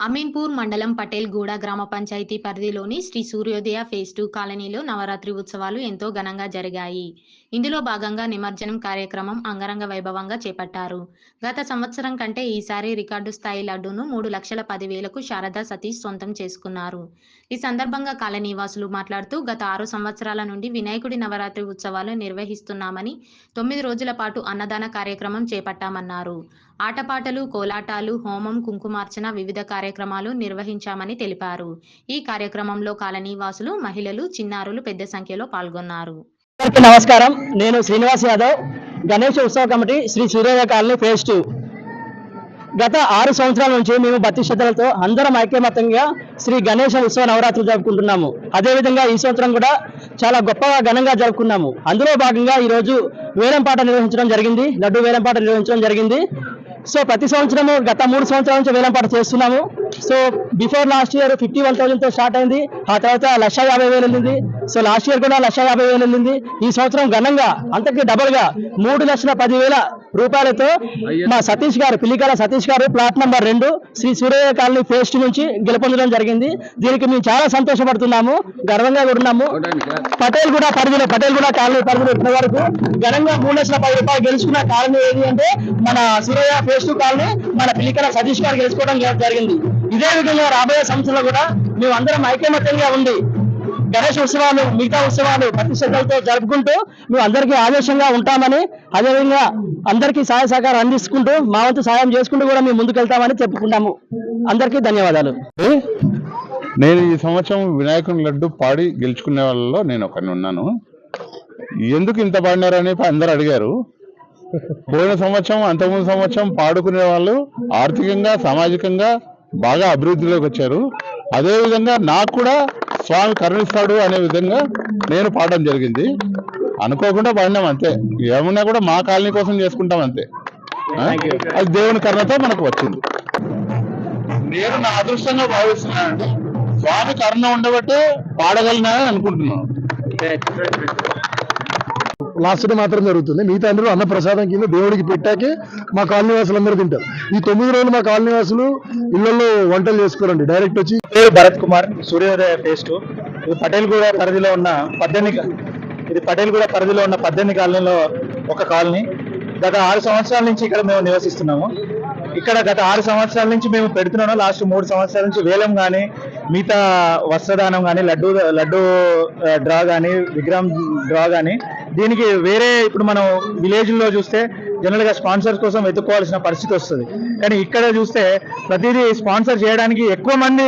అమీన్పూర్ మండలం పటేల్గూడ గ్రామ పంచాయతీ పరిధిలోని శ్రీ సూర్యోదయ ఫేజ్ టూ కాలనీలో నవరాత్రి ఉత్సవాలు ఎంతో ఘనంగా జరిగాయి. ఇందులో భాగంగా నిమజ్జనం కార్యక్రమం అంగరంగ వైభవంగా చేపట్టారు. గత సంవత్సరం కంటే ఈసారి రికార్డు స్థాయి లడ్డూను మూడు లక్షల పదివేలకు శారదా సతీష్ సొంతం చేసుకున్నారు. ఈ సందర్భంగా కాలనీవాసులు మాట్లాడుతూ గత ఆరు సంవత్సరాల నుండి వినాయకుడి నవరాత్రి ఉత్సవాలు నిర్వహిస్తున్నామని తొమ్మిది రోజుల పాటు అన్నదాన కార్యక్రమం చేపట్టామన్నారు. ఆటపాటలు కోలాటాలు హోమం కుంకుమార్చన వివిధ కార్యక్రమాలు నిర్వహించామని తెలిపారు. ఈ కార్యక్రమంలో కాలనీ వాసులు మహిళలు చిన్నారులు పెద్ద సంఖ్యలో పాల్గొన్నారు. నమస్కారం. నేను శ్రీనివాస్ యాదవ్. గణేష్ ఉత్సవ కమిటీ శ్రీ సూర్యోదయ కాలనీ ఫేజ్ టూ. గత ఆరు సంవత్సరాల నుంచి మేము భక్తి శ్రద్ధలతో అందరం ఐక్యమత్యంగా శ్రీ గణేష ఉత్సవ నవరాత్రులు జరుపుకుంటున్నాము. అదేవిధంగా ఈ సంవత్సరం కూడా చాలా గొప్పగా ఘనంగా జరుపుకున్నాము. అందులో భాగంగా ఈరోజు వేలంపాట నిర్వహించడం జరిగింది. లడ్డు వేలంపాట నిర్వహించడం జరిగింది. సో ప్రతి సంవత్సరము గత మూడు సంవత్సరాల నుంచి వేలంపాట చేస్తున్నాము. So before last year fifty one థౌసండ్తో start అయింది. ఆ తర్వాత లక్ష యాభై వేలు వెళ్ళింది. సో లాస్ట్ ఇయర్ కూడా లక్ష యాభై వేలు వెళ్ళింది. ఈ సంవత్సరం ఘనంగా అంతకి డబుల్గా మూడు లక్షల పదివేల రూపాయలతో మా సతీష్ గారు పిల్లికాల సతీష్ గారు ప్లాట్ నంబర్ రెండు శ్రీ సూర్య కాలనీ ఫేస్ట్ నుంచి గెలుపొందడం జరిగింది. దీనికి మేము చాలా సంతోషపడుతున్నాము. గర్వంగా కూడా ఉన్నాము. పటేల్ కూడా పరిధిలో పటేల్ కూడా కాలనీ పరిధిలో ఇప్పటి వరకు ఘనంగా మూడు లక్షల పది రూపాయలు గెలుచుకున్న కాలనీ ఏది అంటే మన సూర్య ఫేస్ట్ కాలనీ మన పిల్లికాల సతీష్ గారు గెలుచుకోవడం జరిగింది. ఇదే విధంగా రాబోయే సంవత్సరంలో కూడా మేము అందరం ఐకమత్యంగా ఉండి గణేష్ ఉత్సవాలు మిగతా ఉత్సవాలు ప్రతిష్టలతో జరుపుకుంటూ మేము అందరికీ ఆదేశంగా ఉంటామని అదేవిధంగా అందరికీ సహాయ సహకారం అందించుకుంటూ మా వంతు సహాయం చేసుకుంటూ కూడా మేము ముందుకెళ్తామని చెప్పుకుంటాము. అందరికీ ధన్యవాదాలు. నేను ఈ సంవత్సరం వినాయకుని లడ్డు పాడి గెలుచుకునే వాళ్ళలో నేను ఒకరిని ఉన్నాను. ఎందుకు ఇంత పాడినారని అందరు అడిగారు. పోయిన సంవత్సరం అంతకుముందు సంవత్సరం పాడుకునే వాళ్ళు ఆర్థికంగా సామాజికంగా బాగా అభివృద్ధిలోకి వచ్చారు. అదేవిధంగా నాకు కూడా స్వామి కరుణిస్తాడు అనే విధంగా నేను పాడడం జరిగింది. అనుకోకుండా పాడినాం అంతే. ఏమున్నా కూడా మా కాలనీ కోసం చేసుకుంటాం అంతే? అది దేవుని కరుణతో మనకు వచ్చింది. నేను నా అదృష్టంగా భావిస్తున్నానండి. స్వామి కరుణ ఉండబట్టే పాడగలిగినానని అనుకుంటున్నాను. లాస్ట్ డే మాత్రం జరుగుతుంది. మిగతా అందరూ అన్నప్రసాదం కింద దేవుడికి పెట్టాకే మా కాలనీ వాసులు అందరూ తింటారు. ఈ తొమ్మిది రోజులు మా కాలనీ వాసులు ఇళ్ళలో వంటలు చేసుకోరండి. డైరెక్ట్ వచ్చి పేరు భరత్ కుమార్ సూర్యోదయ ఫేస్ట్ ఇది పటేల్గూడ పరిధిలో ఉన్న పద్దెనిమిది ఇది పటేల్గూడ పరిధిలో ఉన్న పద్దెనిమిది కాలనీలో ఒక కాలనీ. గత ఆరు సంవత్సరాల నుంచి ఇక్కడ మేము నివసిస్తున్నాము. ఇక్కడ గత ఆరు సంవత్సరాల నుంచి మేము పెడుతున్నాము లాస్ట్ మూడు సంవత్సరాల నుంచి వేలం కానీ మిగతా వస్త్రదానం కానీ లడ్డు లడ్డు డ్రా కానీ విగ్రహం డ్రా కానీ దీనికి వేరే ఇప్పుడు మనం విలేజ్లో చూస్తే జనరల్గా స్పాన్సర్స్ కోసం వెతుక్కోవాల్సిన పరిస్థితి వస్తుంది. కానీ ఇక్కడ చూస్తే ప్రతిదీ స్పాన్సర్ చేయడానికి ఎక్కువ మంది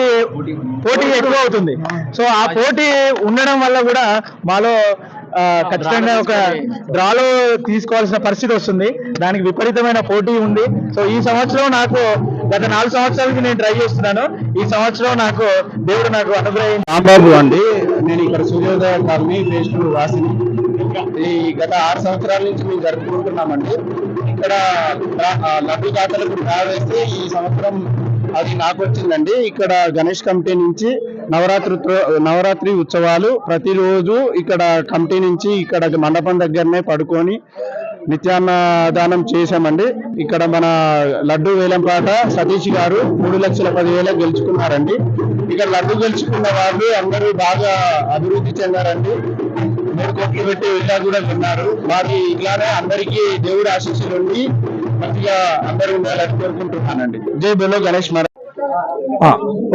పోటీ ఎక్కువ అవుతుంది. సో ఆ పోటీ ఉండడం వల్ల కూడా మాలో ఖచ్చితంగా ఒక డ్రాలో తీసుకోవాల్సిన పరిస్థితి వస్తుంది. దానికి విపరీతమైన పోటీ ఉంది. సో ఈ సంవత్సరం నాకు గత నాలుగు సంవత్సరాల నుంచి నేను ట్రై చేస్తున్నాను. ఈ సంవత్సరం నాకు దేవుడు నాకు అనుగ్రహించి రాంబాబు అండి. నేను ఇక్కడ సూర్యోదయ కాలనీ ఫేస్ వాసిని. ఈ గత ఆరు సంవత్సరాల నుంచి మేము జరుపుకుంటున్నామండి. ఇక్కడ లడ్డు డ్రా వేస్తే ఈ సంవత్సరం అది నాకు వచ్చిందండి. ఇక్కడ గణేష్ కమిటీ నుంచి నవరాత్రి నవరాత్రి ఉత్సవాలు ప్రతిరోజు ఇక్కడ కమిటీ నుంచి ఇక్కడ మండపం దగ్గరనే పడుకొని నిత్యాన్నదానం చేశామండి. ఇక్కడ మన లడ్డు వేలంపాట సతీష్ గారు మూడు లక్షల పదివేల గెలుచుకున్నారండి. ఇక్కడ లడ్డు గెలుచుకున్న వాళ్ళు అందరూ బాగా అభివృద్ధి చెందారండి. మూడు కోట్లు పెట్టి వెళ్ళా కూడా విన్నారు వారి ఇట్లానే అందరికీ దేవుడి ఆశీస్సులు ఉండి మంచిగా అందరూ ఉండాలని కోరుకుంటున్నానండి. జై బెలో గణేష్ మహారాజ్.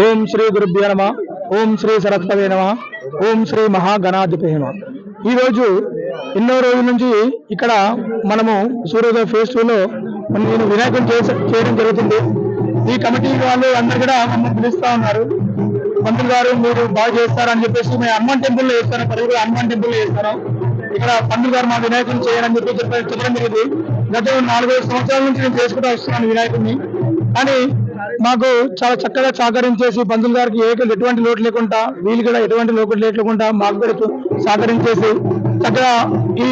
ఓం శ్రీ గురుభ్యో నమ ఓం శ్రీ సరస్వతి నమ ఓం శ్రీ మహాగణాధిపతి నమ. ఈ రోజు ఎన్నో రోజుల నుంచి ఇక్కడ మనము సూర్యోదయ ఫేస్ టూలో నేను వినాయకుని చేస చేయడం జరుగుతుంది. ఈ కమిటీ వాళ్ళు అందరు కూడా మమ్మల్ని పిలుస్తా ఉన్నారు. మంత్రులు గారు మీరు బాగా చేస్తారని చెప్పేసి మేము హనుమాన్ టెంపుల్లో చేస్తాను. పది కూడా హనుమాన్ టెంపుల్లో చేస్తాను. ఇక్కడ పంతులు గారు మా వినాయకుని చేయాలని చెప్పి చెప్ప- చెప్పడం జరిగింది. గత నాలుగైదు సంవత్సరాల నుంచి నేను చేసుకుంటూ వస్తున్నాను వినాయకుడిని. కానీ మాకు చాలా చక్కగా సహకరించేసి పంతులు గారికి ఏ ఎటువంటి లోటు లేకుండా వీళ్ళు కూడా ఎటువంటి లోటు లేకుండా మాకు కూడా సహకరించేసి చక్కగా ఈ